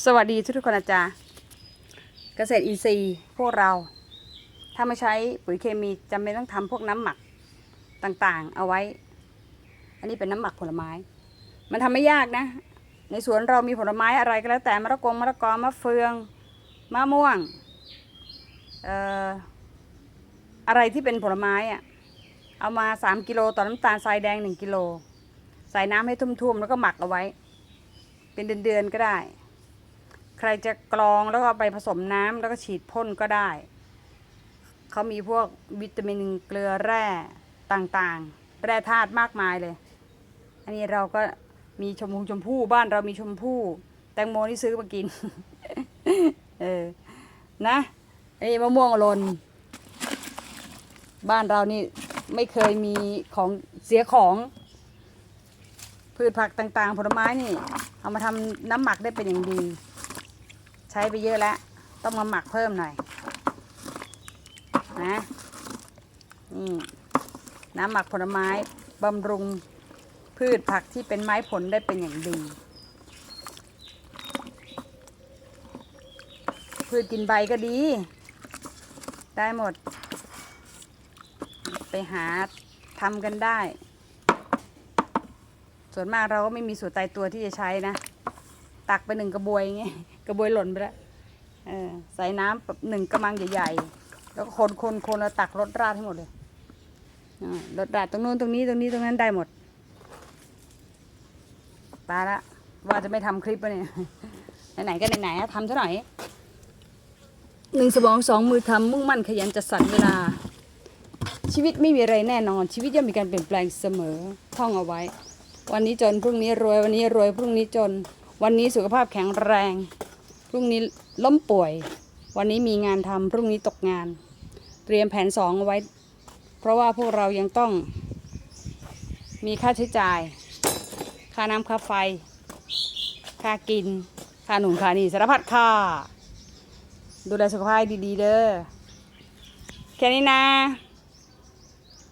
สวัสดีทุกๆคนนะจ๊ะเกษตรอินทรีย์พวกเรา ถ้าไม่ใช้ปุ๋ยเคมีจำเป็นต้องทำพวกน้ำหมักต่างๆ เอาไว้ อันนี้เป็นน้ำหมักผลไม้ มันทำไม่ยากนะ ในสวนเรามีผลไม้อะไรก็แล้วแต่มะละกงมะละกอมะเฟืองมะม่วงเอ่ออะไรที่เป็นผลไม้อะเอามา 3กิโลต่อน้ำตาลทรายแดง 1กิโลใส่น้ำให้ทุ่มๆแล้วก็หมักเอาไว้ เป็นเดือนๆก็ได้ ใครจะกรองแล้วก็ไปผสมน้ำแล้วก็ฉีดพ่นก็ได้ เขามีพวกวิตามินเกลือแร่ต่างๆ แร่ธาตุมากมายเลย อันนี้เราก็มีชมพูชมพู่บ้านเรามีชมพู่ แตงโมที่ซื้อมากิน เออ นะอันนี้มะม่วงหลนบ้านเรานี่ไม่เคยมีของเสียของ พืชผักต่างๆ ผลไม้นี่ เอามาทำน้ำหมักได้เป็นอย่างดี ใช้ไปเยอะแล้ว ต้องมาหมักเพิ่มหน่อย นะ นี่ น้ำหมักผลไม้บำรุงพืชผักที่เป็นไม้ผลได้เป็นอย่างดี พืชกินใบก็ดี ได้หมด ไปหาทำกันได้ ส่วนมากเราก็ไม่มีสูตรตายตัวที่จะใช้นะ ตักไปหนึ่งกระบวยไงกระบวยหล่นไปแล้วเออใส่น้ำหนึ่งกระมังใหญ่ๆแล้วคนคนคนแล้วตักรสราดให้หมดเลยรสราดตรงนู้นตรงนี้ตรงนี้ตรงนั้นได้หมดตาละว่าจะไม่ทำคลิปวะเนี่ยไหนๆก็ไหนๆทำซะหน่อยหนึ่งสมองสองมือทำมุ่งมั่นขยันจัดสรรเวลา ชีวิตไม่มีอะไรแน่นอน ชีวิตย่อมมีการเปลี่ยนแปลงเสมอท่องเอาไว้ วันนี้จนพรุ่งนี้รวยวันนี้รวยพรุ่งนี้จน วันนี้สุขภาพแข็งแรง พรุ่งนี้ล้มป่วย วันนี้มีงานทำพรุ่งนี้ตกงาน เตรียมแผนสองเอาไว้ เพราะว่าพวกเรายังต้อง มีค่าใช้จ่าย ค่าน้ำค่าไฟ ค่ากิน ค่าหนุนค่านี่สารพัดค่า ดูแลสุขภาพดีๆเด้อแค่นี้นะ